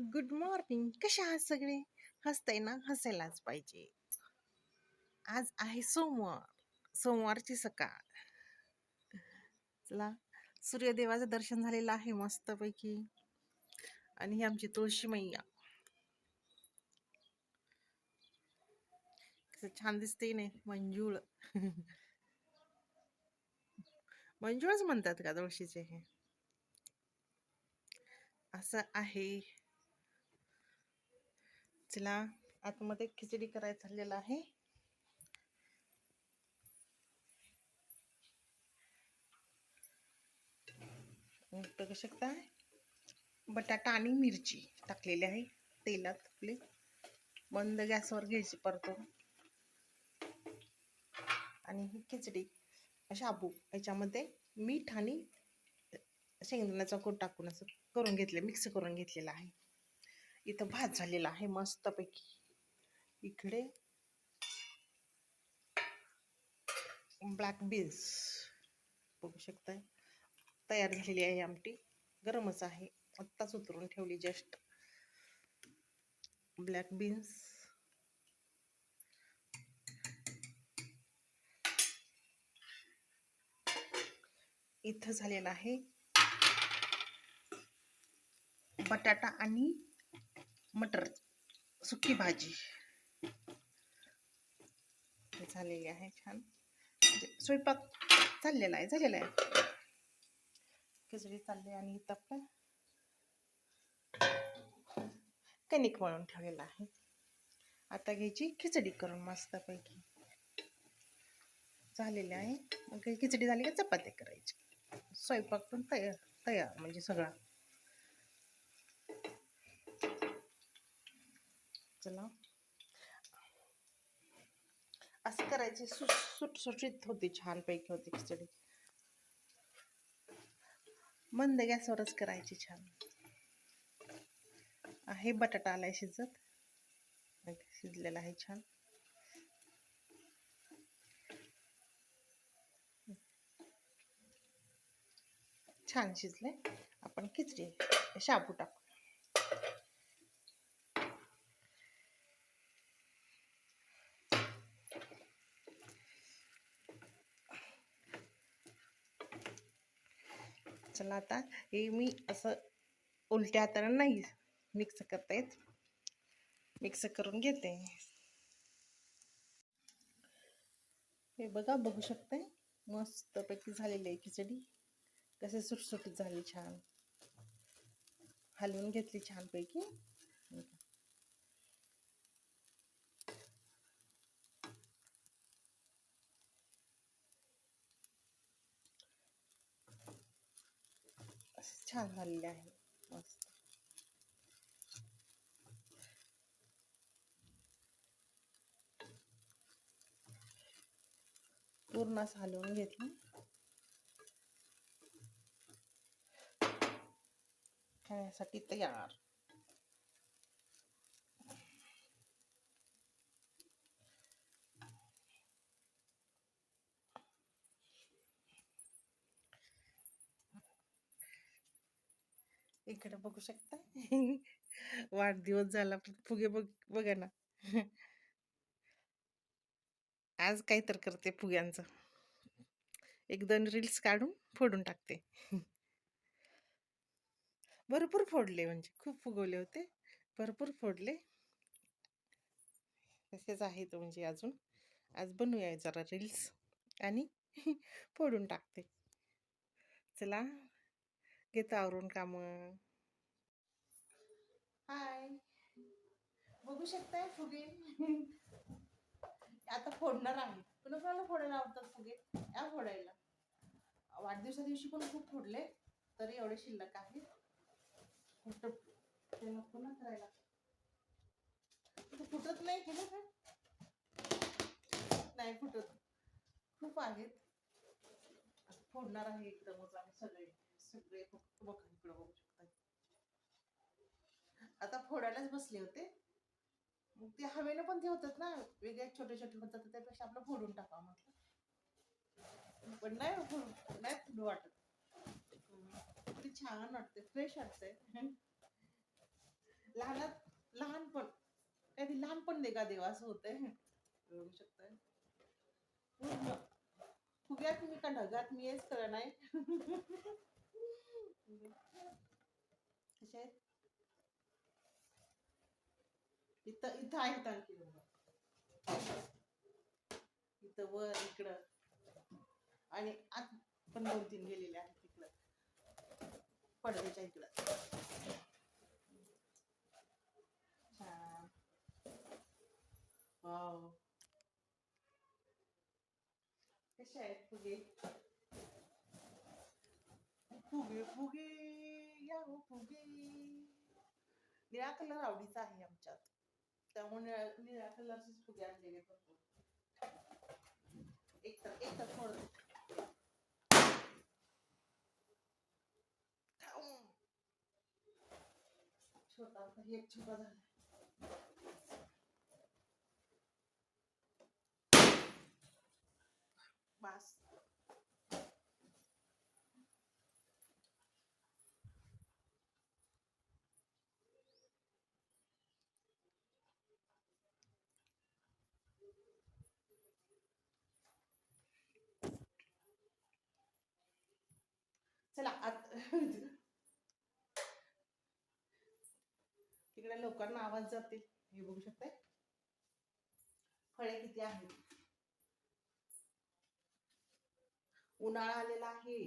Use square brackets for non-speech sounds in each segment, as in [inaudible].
Good morning कशा आहात सगळे? हसताय ना? हसायलाच पाहिजे. आज आहे सोमवार. सोमवारची सकाळ. चला सूर्यदेवाचं दर्शन झालेलं आहे मस्तपैकी. आणि ही आमची तुळशी मैया. कसं छान दिसते नाही मंजूळ. मंजूळच म्हणतात का तुळशीचे हे? असं आहे. चला आतमध्ये खिचडी करायचं झालेलं आहे. बघू शकता. बटाटा आणि मिरची टाकलेली आहे. तेलात आपले बंद गॅसवर घ्यायची परतो आणि ही खिचडी शाबू याच्यामध्ये मीठ आणि शेंगदाण्याचा कोट टाकून असं करून घेतलं मिक्स करून घेतलेलं आहे. इथं भात झालेला आहे मस्तपैकी. इकडे ब्लॅक बीन्स बघू शकताय. तयार झालेली आहे आमटी. गरमच आहे. आत्ताच उतरून ठेवली जस्ट ब्लॅक बीन्स इथं झालेलं आहे बटाटा आणि मटर सुकी भाजी. हे झालेली आहे छान. म्हणजे स्वयंपाक चाललेला आहे झालेला आहे. खिचडी चालली आणि इथं आपण कणिक वळून ठेवलेला आहे. आता घ्यायची खिचडी करून मस्तपैकी. झालेली आहे. मग खिचडी झाली का चपाती करायची. स्वयंपाक पण तयार तयार म्हणजे सगळा. चला. असं करायची सुट सुटसुटीत होती छानपैकी होती खिचडी. मंद गॅसवरच करायची छान. आहे बटाटा आलाय शिजत. शिजलेला आहे छान. छान शिजले. आपण खिचडी शाबू टाकू चला आता. हे मी असं उलट्या हाताने नाही मिक्स करता येत. मिक्स करून घेते. हे बघा बघू शकताय. मस्तपैकी झालेली आहे खिचडी. कसे सुटसुटीत झाली छान. हलवून घेतली छानपैकी. छान झालेले आहे मस्त। पूर्ण असं हलवून घेतलं. खाण्यासाठी तयार. इकडे बघू शकता. [laughs] वाढदिवस झाला फुगे बघ बघा ना. [laughs] आज काय तर करते फुग्यांचं. एक दोन रील्स काढून फोडून टाकते. [laughs] भरपूर फोडले म्हणजे खूप फुगवले होते. भरपूर फोडले. तसेच आहेत म्हणजे अजून. आज बनवूया जरा रील्स आणि फोडून टाकते. चला. घेतो आवरून काम हाय बघू शकताय फुगे आता फोडणार आहे कुणाला फोडायला आवडतात फुगे या फोडायला वाढदिवसा दिवशी पण खूप फोडले तरी एवढे शिल्लक आहेत त्याला पुन्हा करायला फुटत नाही केलं का नाही फुटत खूप आहेत फोडणार आहे एकदमच आम्ही सगळे सगळे फक्त बघा इकडं बघू शकता आता फोडायलाच बसले होते. मग ते हवेनं पण ते होतात ना वेगळे छोटे छोटे होतात त्यापेक्षा आपलं फोडून टाका म्हटलं. पण नाही नाही फोडू वाटत. ते छान वाटते फ्रेश वाटतंय. लहानात लहानपण काहीतरी लहानपण दे का देवा असं होतंय. बघू शकताय. पूर्ण फुग्यात मी का ढगात मी हेच कळ नाही. आहेत? इथं इथं आहेत आणखी इथं वर इकडं. आणि आत पण दोन तीन गेलेले आहेत तिकडं. पडद्याच्या इकडं. कसे आहेत फुगे? फुगे या हो फुगे. निळा कलर आवडीचा आहे आमच्यात. त्यामुळे निळ्या निळ्या कलरचेच फुगे आणलेले भरपूर. एक तर एक तर थोडं. छोटा एक छोटा झाला. बस. चला तिकडे लोकांना आवाज जातील. हे बघू शकताय? फळे किती आहेत? उन्हाळा आलेला आहे.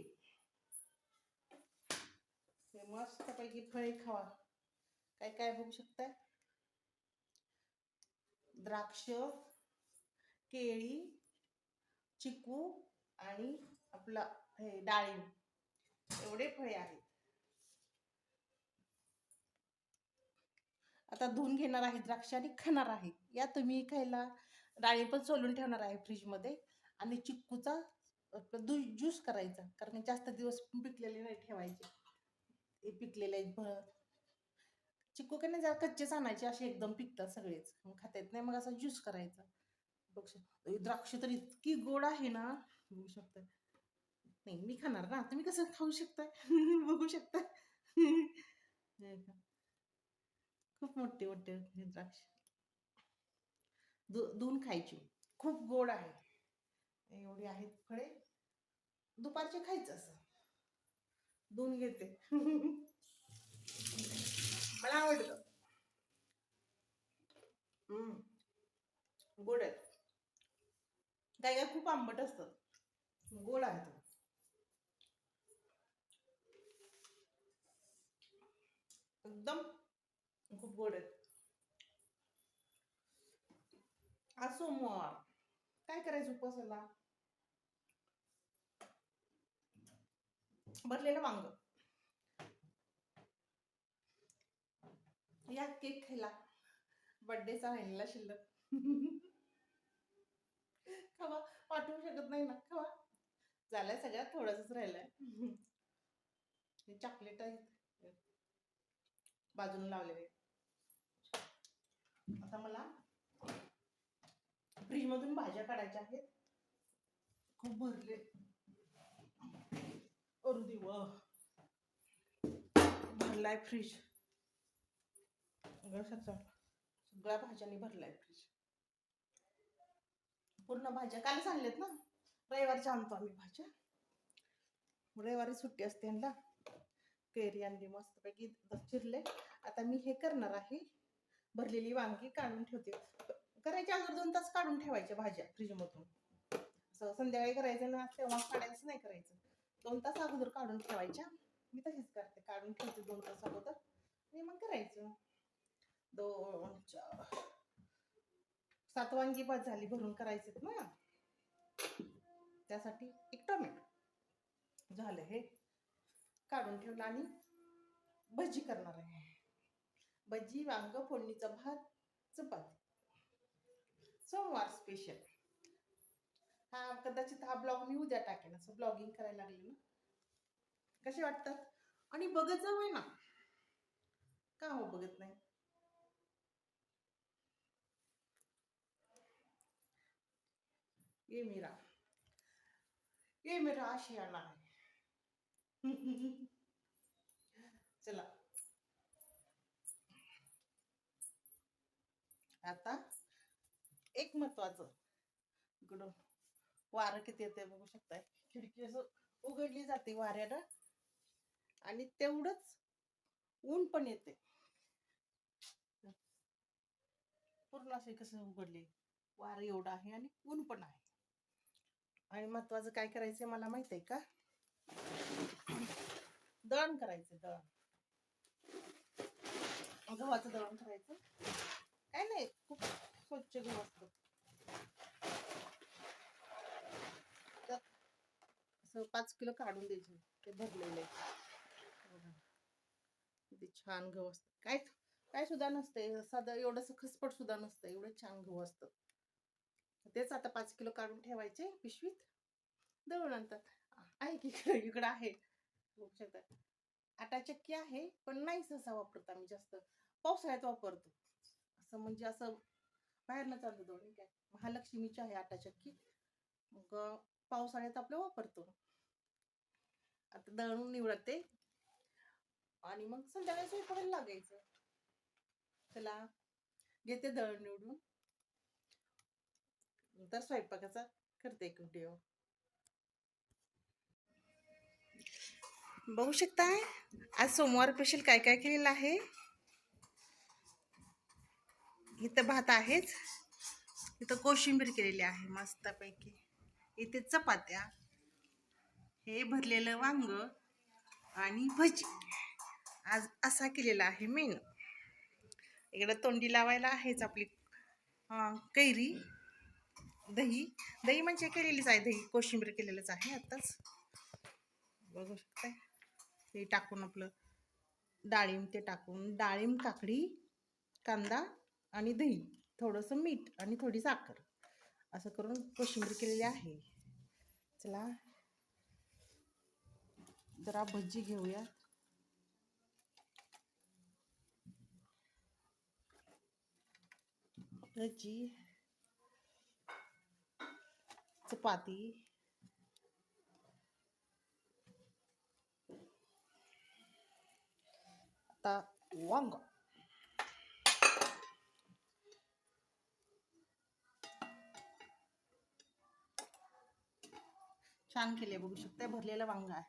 मस्त पैकी फळे खावा. काय काय बघू शकताय? द्राक्ष केळी चिकू आणि आपला हे डाळिंब. एवढे फळे आहेत. आता धुवून घेणार आहे द्राक्ष आणि खाणार आहे या तुम्ही खायला डाळी पण सोलून ठेवणार आहे फ्रीजमध्ये आणि चिक्कूचा ज्यूस करायचा. कारण जास्त दिवस पिकलेले नाही ठेवायचे. हे पिकलेले आहेत चिक्कू काय नाही जरा कच्चेच आणायचे असे एकदम पिकतात सगळेच. मग खाता येत नाही मग असा ज्यूस करायचा. द्राक्ष तर इतकी गोड आहे ना. बघू शकता. नाही मी खाणार ना. तुम्ही कसं खाऊ शकता [laughs] बघू शकता. [laughs] खूप मोठे मोठे द्राक्ष. दु खायची. खूप गोड आहे. एवढी आहेत फळे. दुपारचे खायचं असं. दोन घेते. [laughs] मला आवडतं. गोड आहेत. काय काय खूप आंबट असतात गोड आहे एकदम खूप गोड आहेत आज सोमवार काय करायचं उपवासाला भरलेलं वांग या केक खायला बर्थडेचा राहिलेला शिल्लक खावा पाठवू शकत नाही ना खावा झालंय सगळ्यात थोडंच राहिलंय हे चॉकलेट आहेत बाजून लावलेले. आता मला फ्रीज मधून भाज्या काढायच्या आहेत. खूप भरले. अरे देवा. भरलाय फ्रीज. सगळ्या भाज्यांनी भरलाय फ्रीज. पूर्ण भाज्या. काल आणल्यात ना रविवारच्या आणतो आम्ही भाज्या. रविवारी सुट्टी असते यांना. कैरी आणली मस्तपैकी चिरले. आता मी हे करणार आहे. भरलेली वांगी काढून ठेवते. करायच्या अगोदर दोन तास काढून ठेवायच्या भाज्या फ्रीजमधून. असं संध्याकाळी करायचं ना तेव्हा काढायचं नाही करायचं. दोन तास अगोदर काढून ठेवायच्या. मी तशीच करते. काढून ठेवते दोन तास अगोदर. आणि मग करायचं. दोन चार. सात वांगी बाद झाली. भरून करायचे ना. त्यासाठी एक टोमॅटो. झालं हे. काढून ठेवलं आणि भजी करणार आहे. भजी वांग फोडणीचा भात चपाती. सोमवार स्पेशल हा कदाचित हा ब्लॉग मी उद्या टाकेन. असं ब्लॉगिंग करायला लागले ना. कसे वाटतात? आणि बघत जावं ना. का हो बघत नाही? ये मेरा. ये मेरा आशियाना है चला. आता एक महत्वाचं. इकडं वारं किती येते बघू शकताय. खिडकी असं उघडली जाते वाऱ्याला आणि तेवढंच ऊन पण येते. पूर्ण असे कसं उघडले. वारं एवढं आहे आणि ऊन पण आहे. आणि महत्वाचं काय करायचं मला माहीत आहे का? दळण करायचं दळण. गव्हाचं दळण करायचं काय नाही खूप स्वच्छ गहू असतं. असं पाच किलो काढून द्यायचे ते भरलेले. किती छान गहू असतं. काय काय सुद्धा नसते साधं एवढंसं खसपट सुद्धा नसतं एवढं छान गहू असतं. तेच आता पाच किलो काढून ठेवायचे पिशवीत. दळून आणतात. आहे की इकडं इकडं आहे. बघू शकता. आटा चक्की आहे पण नाही सहसा वापरत आम्ही जास्त. पावसाळ्यात वापरतो. असं म्हणजे असं बाहेरनं चालतं दोन्ही काय महालक्ष्मीची आहे आटा चक्की. मग पावसाळ्यात आपलं वापरतो. आता दळून निवडते. आणि मग संध्याकाळी स्वयंपाकाला लागायचं. चला घेते दळण निवडून. नंतर स्वयंपाकाचा करते एक व्हिडिओ बघू शकताय आज सोमवार स्पेशल काय काय केलेलं आहे? इथं भात आहेच. इथं कोशिंबीर केलेली आहे मस्तपैकी. इथे चपात्या हे भरलेलं वांग आणि भजी. आज असा केलेला आहे मेनू. इकडं तोंडी लावायला आहेच आपली कैरी दही. दही म्हणजे केलेलीच आहे दही. कोशिंबीर केलेलंच आहे आत्ताच. बघू शकताय. ते टाकून आपलं डाळिंब ते टाकून. डाळिंब काकडी कांदा आणि दही थोडंसं मीठ आणि थोडी साखर. असं करून कोशिंबीर केलेली आहे. चला. जरा भजी घेऊया भजी. चपाती. आता वांग. छान केले बघू शकता भरलेलं वांग आहे.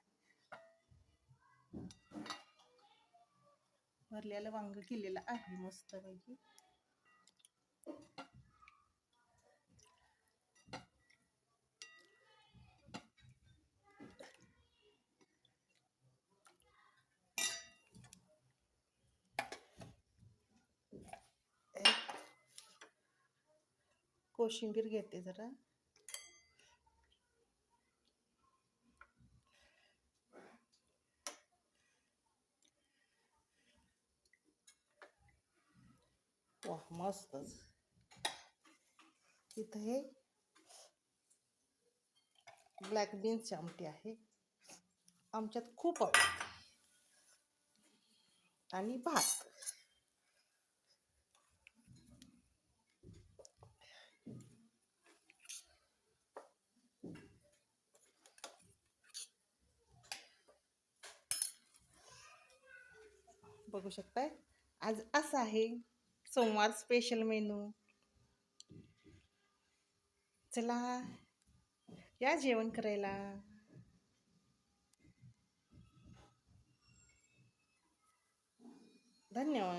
भरलेलं वांग केलेलं आहे मस्त पैकी. कोशिंबीर घेते जरा. वा मस्तच इथं हे ब्लॅक बीन्सची आमटी आहे. आमच्यात खूप आवडते. आणि भात. बघू शकताय? आज असं आहे. सोमवार स्पेशल मेनू चला या जेवण करायला. धन्यवाद.